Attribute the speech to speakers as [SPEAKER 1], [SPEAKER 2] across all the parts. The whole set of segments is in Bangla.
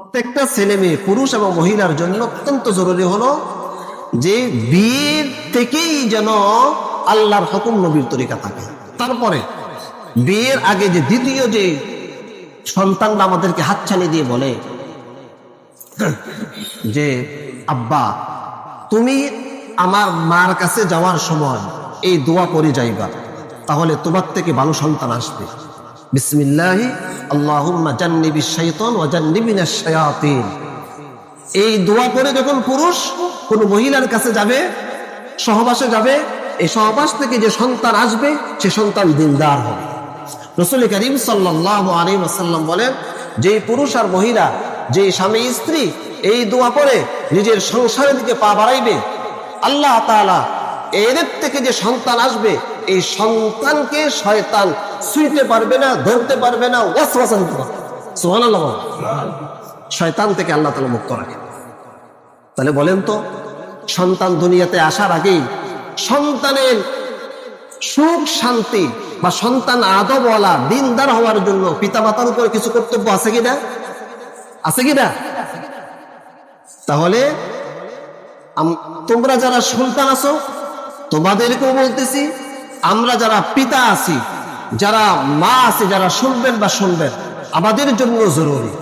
[SPEAKER 1] প্রত্যেকটা ছেলে মেয়ে, পুরুষ এবং মহিলার জন্য অত্যন্ত জরুরি হলো যে বিয়ের থেকেই যেন আল্লাহর হুকুম নবীর তরিকা থাকে। তারপরে বিয়ের আগে যে দ্বিতীয় যে সন্তানরা আমাদেরকে হাতছানি দিয়ে বলে, যে, আব্বা, তুমি আমার মার কাছে যাওয়ার সময় এই দোয়া করে যাইবা, তাহলে তোমার থেকে ভালো সন্তান আসবে। বিসমিল্লাহি, আল্লাহুম্মা জান্নিবিশ শাইতান ওয়া জান্নিবিনাশ শায়াতিন এই দোয়া করে যখন পুরুষ কোন মহিলার কাছে যাবে, সহবাসে যাবে, এই সহবাস থেকে যে সন্তান আসবে, সে সন্তান দিনদার হবে। রসুল করিম সাল্লাহ আলী আসাল্লাম বলেন, যে পুরুষ আর মহিলা, যে স্বামী স্ত্রী এই দোয়া করে নিজের সংসারের দিকে পা বাড়াইবে, আল্লাহ তাআলা এদের থেকে যে সন্তান আসবে, এই সন্তানকে শয়তান ছুঁইতে পারবে না, ধরতে পারবে না। শয়তান থেকে আল্লাহ তালা মুক্ত রাখে। তাহলে বলেন তো, সন্তান দুনিয়াতে আসার আগেই সন্তানের সুখ, শান্তি বা সন্তান আদবওয়ালা দিনদার হওয়ার জন্য পিতামাতার উপরে কিছু কর্তব্য আছে কিনা আছে কিনা তাহলে তোমরা যারা সন্তান আছো, তোমাদেরকেও বলতেছি, আমরা যারা পিতা আছি যারা মা আছে, যারা শুনবেন বা শুনবেন, আমাদের জন্য জরুরি।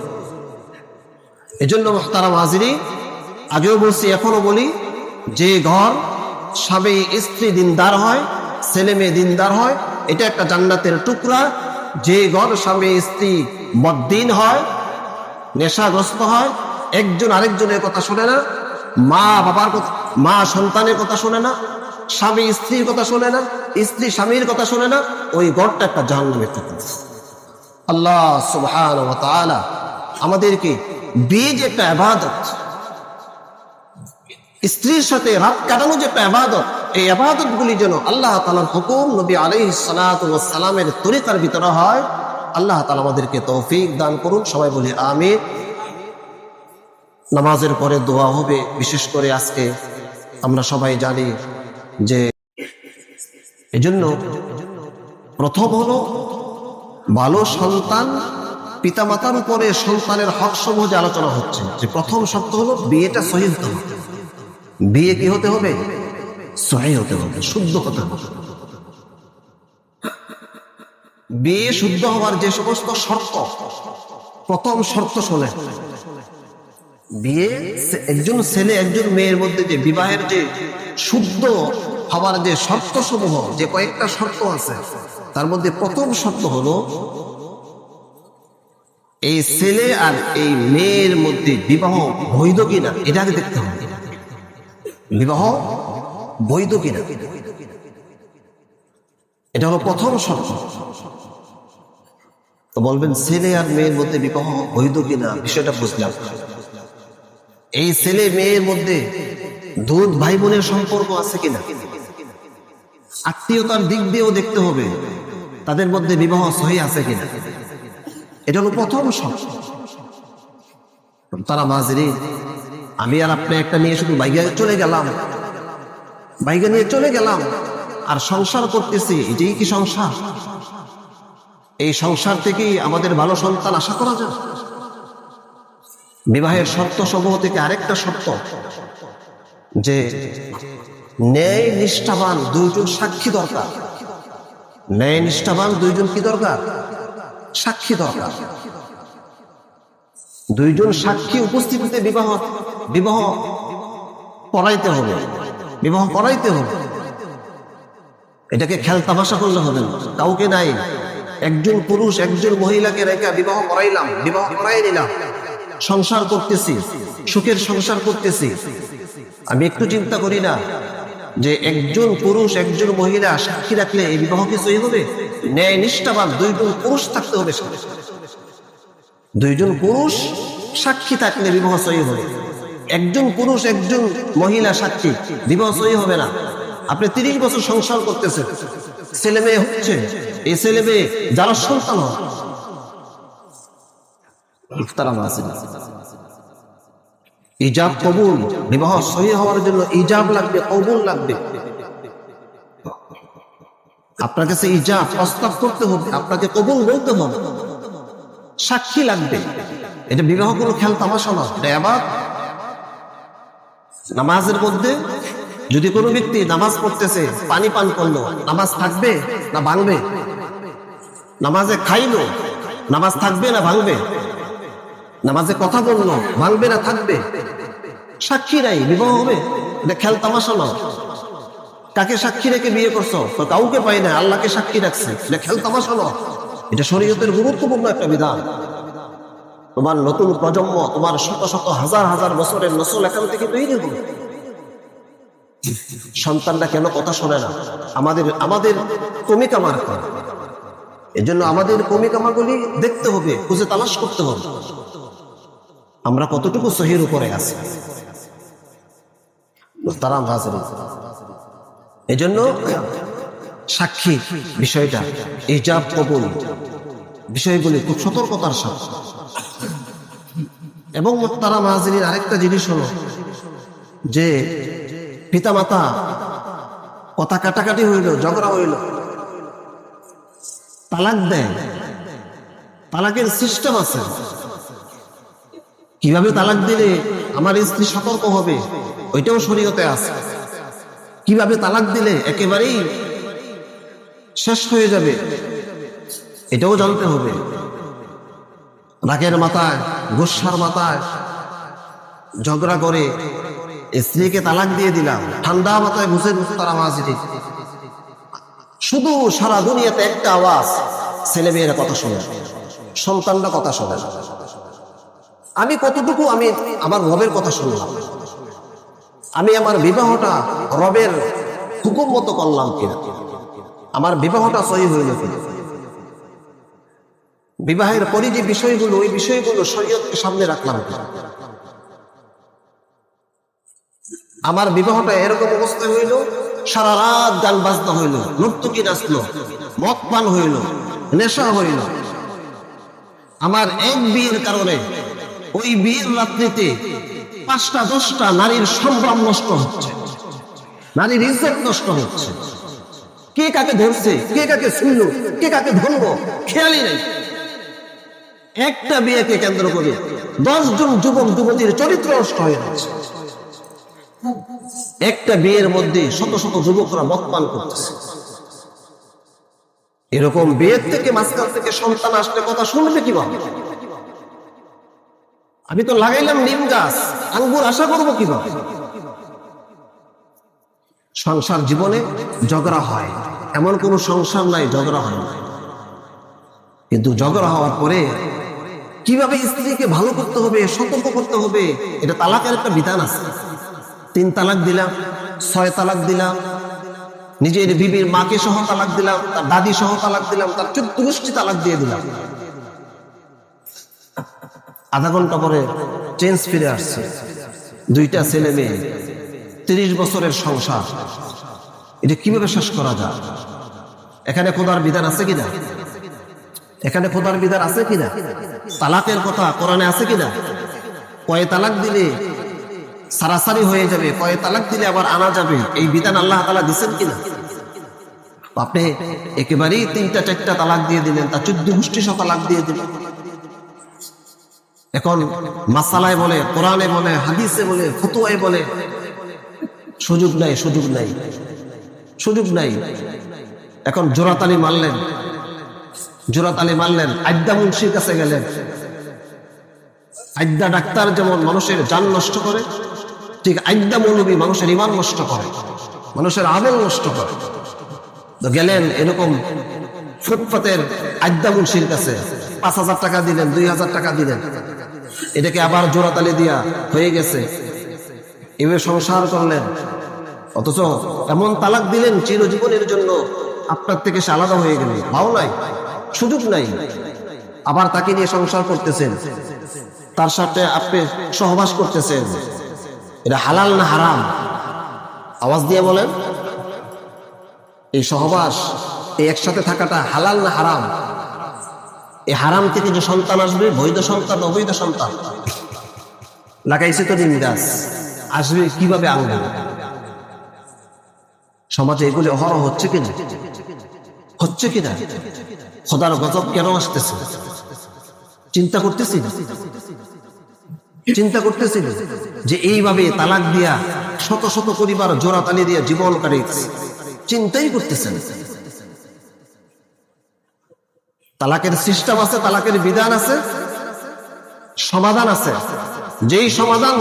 [SPEAKER 1] এজন্য মোহতারাম হাজিরি আগেও বলছি এখনও বলি, যে ঘর স্বামী, স্ত্রী দিনদার হয়, ছেলে মেয়ে দিনদার হয়, এটা একটা জান্নাতের টুকরা। যে ঘর স্বামী, স্ত্রী বদ্দিন হয়, নেশাগ্রস্ত হয়, একজন আরেকজনের কথা শোনে না মা বাবার কথা, মা সন্তানের কথা শোনে না স্বামী স্ত্রীর কথা শোনে না, স্ত্রী স্বামীর কথা শোনে না, ওই ঘরটা একটা জাহান্নামের টুকরা আল্লাহ সুবহান আমাদেরকে যে একটা আবাদত, স্ত্রীর সাথে রাত কাটানো যে একটা আবাদত, এই আবাদত গুলি যেন আল্লাহ তালার হুকুম নবী আলাই সালামের তরিকার ভিতরে হয়, আল্লাহ তালা আমাদেরকে তৌফিক দান করুন, সবাই বলি আমির নামাজের পরে দোয়া হবে, বিশেষ করে আজকে আমরা সবাই জানি যে এজন্য প্রথম হলো ভালো সন্তান পিতামাতার উপরে সন্তানের হক সমূহ যে আলোচনা হচ্ছে, যে প্রথম শর্ত হলো বিয়েটা সহি হতে বিয়ে কি হতে হবে? সহি হতে হবে, শুদ্ধ হতে হবে। বিয়ে শুদ্ধ হওয়ার যে সমস্ত শর্ত, প্রথম শর্ত শোনে। বিয়ে একজন ছেলে, একজন মেয়ের মধ্যে যে বিবাহের যে শুদ্ধ হওয়ার যে শর্ত সমূহ যে কয়েকটা শর্ত আছে, তার মধ্যে প্রথম শর্ত হলো, এই ছেলে আর এই মেয়ের মধ্যে বিবাহ বৈধ কিনা, এটা আগে দেখতে হবে। বিবাহ বৈধ কিনা? এটা হলো প্রথম শর্ত। তো বলবেন, ছেলে আর মেয়ের মধ্যে বিবাহ বৈধ কিনা? বিষয়টা বুঝলাম। এই ছেলে মেয়ের মধ্যে দুধ ভাই বোনের সম্পর্ক আছে কিনা? আত্মীয়তার দিক দিয়েও দেখতে হবে। তাদের মধ্যে বিবাহ সহি আছে কিনা। এটা হলো প্রথম শর্ত। তারা মাঝরি, আমি আর আপনি একটা নিয়ে শুধু বাইকে চলে গেলাম। বাইকে নিয়ে চলে গেলাম। আর সংসার করতেছি, এটাই কি সংসার? এই সংসার থেকেই আমাদের ভালো সন্তান আশা করা যায়। বিবাহের শর্ত সমূহ থেকে আরেকটা শর্ত, যে ন্যায় নিষ্ঠাবান দুইজন সাক্ষী দরকার। ন্যায় নিষ্ঠাবান দুইজন কি দরকার? সাক্ষী দরকার। দুইজন সাক্ষী উপস্থিতিতে বিবাহ বিবাহ করাইতে হবে। বিবাহ করাইতে হবে। এটাকে খেলতামাশা করলে হবে কাউকে নাই। একজন পুরুষ, একজন মহিলাকে রেখে বিবাহ করাইলাম, বিবাহ করাই নিলাম। সংসার করতেছি, সুখের সংসার করতেছি। আমি একটু চিন্তা করি না। যে একজন পুরুষ, একজন মহিলা সাক্ষী রাখলে এই বিবাহ কি সই হবে? ন্যায় নিষ্ঠাবান দুইজন পুরুষ থাকতে হবে দুইজন পুরুষ সাক্ষী থাকলে বিবাহ সই হবে। একজন পুরুষ, একজন মহিলা সাক্ষী, বিবাহ সই হবে না। আপনি তিরিশ বছর সংসার করতেছেন। ছেলে মেয়ে হচ্ছে, এই ছেলে মেয়ে যারা সন্তান হয়। তারা ইজাব কবুল বিবাহ সহি হওয়ার জন্য ইজাব লাগবে, কবুল লাগবে। আপনার কাছে ইজাব প্রস্তাব করতে হবে, আপনাকে কবুল বলতে হবে। সাক্ষী লাগবে। এটা বিবাহ কোনো খেল তামাশা না এটা আবার নামাজের মধ্যে যদি কোনো ব্যক্তি নামাজ পড়তেছে, পানি পান করল, নামাজ থাকবে না ভাঙবে? নামাজে খাইলো, নামাজ থাকবে না ভাঙবে? নামাজে কথা বলল ভাঙবে না, থাকবে। সাক্ষী নাই, বিবাহ হবে? খেল তামাশা না কাকে সাক্ষী রেখে বিয়ে করছ? তো কাউকে পাই না, আল্লাহকে সাক্ষী রাখছে। খেল তামাশা না এটা শরীয়তের গুরুত্বপূর্ণ একটা বিধান। তোমার নতুন প্রজন্ম, তোমার শত শত হাজার হাজার বছরের নসল এখান থেকে তৈরি হবে। সন্তানরা কেন কথা শোনে না? আমাদের আমাদের কমি কামার করে। এজন্য আমাদের কমি কামাগুলি দেখতে হবে, খুঁজে তালাশ করতে হবে। আমরা কতটুকু সহির উপরে আছি? তারা হাজির এজন্য সাক্ষী বিষয়টা, ইজাব কবুল। বিষয়গুলি খুব সতর্কতার সাথে। এবং তারা মাহাজিনীর আরেকটা জিনিস হলো যে, পিতামাতা কথা কাটাকাটি হইল, ঝগড়া হইল। তালাক দেয়। তালাকের সিস্টেম আছে। কীভাবে তালাক দিলে আমার স্ত্রী সতর্ক হবে? ওইটাও শরীয়তে আছে। কীভাবে তালাক দিলে একেবারেই শেষ হয়ে যাবে? এটাও জানতে হবে। রাগের মাথায় গোসার মাথায় ঝগড়া করে স্ত্রীকে তালাক দিয়ে দিলাম। ঠান্ডা মাথায় ঘুষে ঘুষ তারা মাঝিটি শুধু সারা দুনিয়াতে একটা আওয়াজ ছেলে মেয়েরা কথা শোনে, সন্তানরা কথা শোনে। আমি কতটুকু আমি আমার রবের কথা শুনলাম। আমি আমার বিবাহটা রবের হুকুম মতো করলাম কিনা। আমার বিবাহটা সহি কিনা। বিবাহের পরে যে বিষয়গুলো, ওই বিষয়গুলো শরীয়তকে সামনে রাখলাম আমার বিবাহটা এরকম অবস্থা হইল, সারা রাত গান বাজনা হইল নর্তকী নাচলো, মদ পান হইল, নেশা হইল। আমার এক বিয়ের কারণে ওই বিয়ের রাত্রিতে পাঁচটা, দশটা নারীর সম্ভ্রম নষ্ট হচ্ছে। নারীর ইজ্জত নষ্ট হচ্ছে। কে কাকে ধরছে, কে কাকে শুনলো কে কাকে ধরবো খেয়ালই নেই। একটা বিয়েকে কেন্দ্র করে দশ জন যুবক, যুবতীর চরিত্র নষ্ট হয়ে যাচ্ছে। একটা বিয়ের মধ্যে শত শত যুবকরা মতপান করতেছে। এরকম বিয়ের থেকে মাঝখান থেকে সন্তান আসলে কথা শুনবে কীভাবে? আমি তো লাগাইলাম নিম গাছ। আঙ্গুর আশা করব কীভাবে সংসার জীবনে ঝগড়া হয়। এমন কোন সংসার নাই, ঝগড়া হয় না। কিন্তু ঝগড়া হওয়ার পরে কীভাবে স্ত্রীকে ভালো করতে হবে, সতর্ক করতে হবে, এটা তালাকের একটা বিধান আছে। তিন তালাক দিলাম, ছয় তালাক দিলাম, নিজের বিবির মাকে সহ তালাক দিলাম, তার দাদি সহ তালাক দিলাম, তার চোদ্দ তালাক দিয়ে দিলাম। আধা ঘণ্টা পরে চেঞ্জ ফিরে আসছে। দুইটা ছেলে মেয়ে, তিরিশ বছরের সংসার। এটা কীভাবে শেষ করা যায়? এখানে খোদার বিধান আছে কিনা? এখানে খোদার বিধান আছে কিনা? তালাকের কথা কোরআনে আছে কিনা? কয়ে তালাক দিলে সারাসারি হয়ে যাবে, কয়ে তালাক দিলে আবার আনা যাবে। এই বিধান আল্লাহ তালা দিচ্ছেন কিনা? আপনি একেবারেই তিনটা চারটা তালাক দিয়ে দিলেন তার চোদ্দ গোষ্ঠী তালাক দিয়ে দিলেন। এখন মাসালায় বলে, কোরআনে বলে, হাদিসে বলে, ফতুয়ায় বলে, সুযোগ নাই সুযোগ নাই সুযোগ নাই। এখন জোরাতালি মারলেন জোরাতালি মারলেন, আড্ডা মুন্সির কাছে গেলেন। আড্ডা ডাক্তার যেমন মানুষের যান নষ্ট করে, ঠিক আড্ডা মৌলবী মানুষের ইমান নষ্ট করে, মানুষের আমল নষ্ট করে। তো গেলেন এরকম ফুটপাতের আড্ডা মুন্সির কাছে, পাঁচ হাজার টাকা দিলেন, দুই হাজার টাকা দিলেন। এটাকে আবার জোরাতালি দিয়া হয়ে গেছে। এভাবে সংসার করলেন। অথচ এমন তালাক দিলেন চিরজীবনের জন্য আপনার থেকে সে আলাদা হয়ে গেল ভাও নাই, সুযোগ নাই। আবার তাকে নিয়ে সংসার করতেছেন। তার সাথে আপনি সহবাস করতেছেন। এটা হালাল না হারাম? আওয়াজ দিয়ে বলেন। এই সহবাস এই একসাথে থাকাটা হালাল না হারাম? হারাম থেকে যে সন্তান আসবে, বৈধ সন্তান, অবৈধ সন্তান? লাগাইছে তো গাছ আসবে কীভাবে আনবে? সমাজে এগুলি অহরহ হচ্ছে কিনা হচ্ছে কিনা খোদার গজব কেন আসতেছে? চিন্তা করতেছিল চিন্তা করতেছিল যে এইভাবে তালাক দিয়া শত শত পরিবার জোড়া তালি দিয়া জীবন কাটিয়েছে চিন্তাই করতেছেন তালাকের সিস্টেম আছে, তালাকের বিধান আছে, সমাধান আছে। যেই সমাধান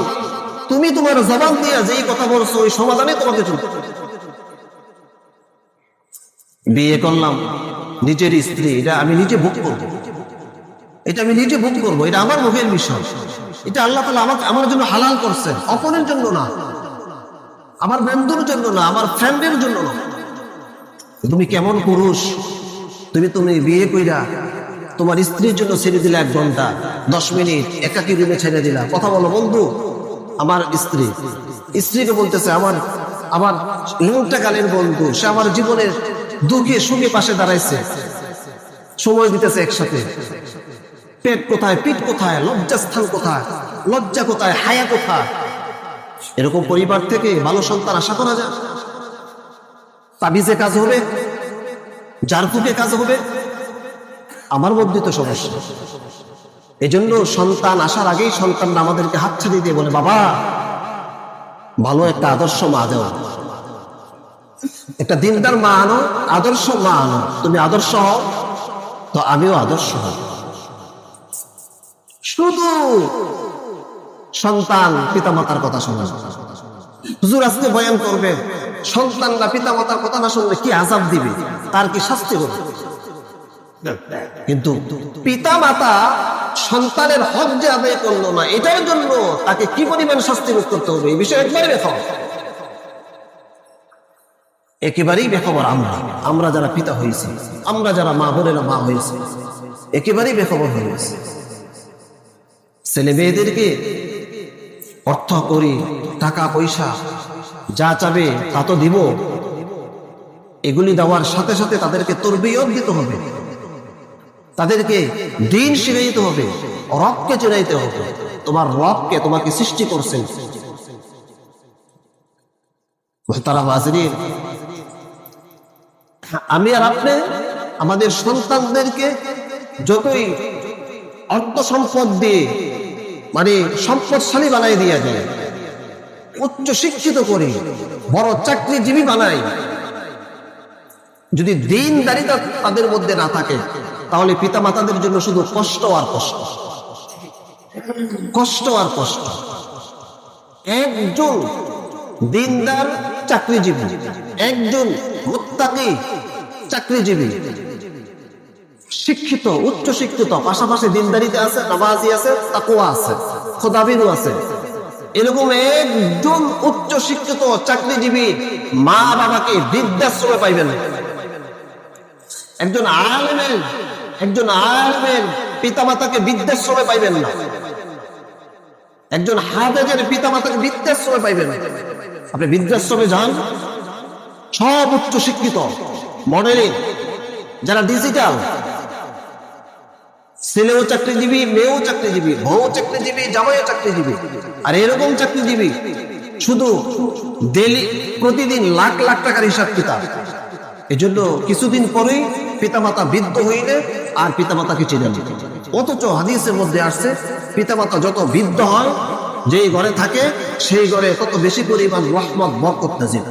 [SPEAKER 1] তুমি তোমার জবান দিয়া যেই কথা বলছো, ওই সমাধানে তোমাকে চলতে বিয়ে করলাম, নিজের স্ত্রী, এটা আমি নিজে ভোগ করব। এটা আমি নিজে ভোগ করব, এটা আমার মুখের বিষয় এটা আল্লাহ তালা আমাকে আমার জন্য হালাল করছেন অপরের জন্য না। আমার বন্ধুর জন্য না, আমার ফ্রেন্ডের জন্য না। তুমি কেমন পুরুষ? তুমি তুমি বিয়ে কইরা তোমার স্ত্রীর জন্য ছেড়ে দিলে এক ঘণ্টা, দশ মিনিট, একাকি রুমে ছেড়ে দিলা। কথা বলো, বন্ধু, আমার স্ত্রী। স্ত্রীকে বলতেছে, আমার আমার লংটা কালের বন্ধু, সে আমার জীবনের দুঃখে সুখে পাশে দাঁড়াইছে। সময় দিতেছে একসাথে। পেট কোথায়, পিঠ কোথায়, লজ্জাস্থান কোথায়, লজ্জা কোথায়, হায়া কোথায়? এরকম পরিবার থেকে ভালো সন্তান আশা করা যায়? তাবিজে কাজ হবে? জারফুকে কাজ হবে, আমার মধ্যে তো সমস্যা। এই জন্য সন্তান আসার আগেই সন্তানরা আমাদেরকে হাত ছাড়িয়ে দিয়ে বলে, বাবা, ভালো একটা আদর্শ মা দেও। একটা দিনদার মা আনো, আদর্শ মা আনো। তুমি আদর্শ হও, তো আমিও আদর্শ হব। শুধু সন্তান পিতামাতার কথা শোনা হুজুর আজকে বয়ান করবে সন্তানরা পিতামাতার কথা না শুনলে কি আজাব দিবে? তার কি শাস্তি হবে? কিন্তু পিতা মাতা সন্তানের হক যে আদায় করল না এটার জন্য তাকে কি পরিমাণ শাস্তি ভোগ করতে হবে? এই বিষয়ে একবারে বেখবর। একেবারেই বেখবর আমরা। আমরা যারা পিতা হয়েছি আমরা যারা মা বোনেরা মা হয়েছি একেবারেই বেখবর হয়ে গেছে। ছেলে মেয়েদেরকে অর্থ করি টাকা পয়সা যা চাবে তা তো দিব। এগুলি দেওয়ার সাথে সাথে তাদেরকে তরবিয়ত দিতে হবে। তাদেরকে দিন শিখাইতে হবে, রবকে চেনাইতে হবে। তোমার রবকে তোমাকে সৃষ্টি করছেন। আমি আর আপনি আমাদের সন্তানদেরকে যতই অর্থ সম্পদ দিয়ে মানে সম্পদশালী বানাই দিয়ে দেয় উচ্চ শিক্ষিত করি, বড় চাকরিজীবী বানাই যদি দিনদারিতা তাদের মধ্যে না থাকে, তাহলে পিতা মাতাদের জন্য শুধু কষ্ট আর কষ্ট। কষ্ট আর কষ্ট। একজন দিনদার চাকরিজীবী, একজন মুত্তাকি চাকরিজীবী, শিক্ষিত, উচ্চ শিক্ষিত, পাশাপাশি দিনদারিতে আছে, নামাজি আছে তাকুয়া আছে খোদাবিরু আছে। এরকম একজন উচ্চ শিক্ষিত চাকরিজীবী মা বাবাকে বৃদ্ধাশ্রমে পাইবেন। একজন আলেমের একজন আলেমের পিতামাতাকে বৃদ্ধাশ্রমে পাইবেন না। একজন হাফেজের পিতামাতাকে বৃদ্ধাশ্রমে পাইবেন। আপনি বৃদ্ধাশ্রমে যান, সব উচ্চ শিক্ষিত মডেলিং, যারা ডিজিটাল ছেলেও চাকরিজীবী, মেয়েও চাকরিজীবী বউ চাকরিজীবী, জামাইও চাকরিজীবী। আর এরকম চাকরিজীবী শুধু ডেলি, প্রতিদিন লাখ লাখ টাকার হিসাব কিতাব। এজন্য কিছুদিন পরেই পিতামাতা বৃদ্ধ হইলে আর পিতামাতাকে চিনেন অথচ হাদিসের মধ্যে আসছে, পিতামাতা যত বৃদ্ধ হয়, যেই ঘরে থাকে, সেই ঘরে তত বেশি পরিমাণ রহমত, বরকত নাজিল।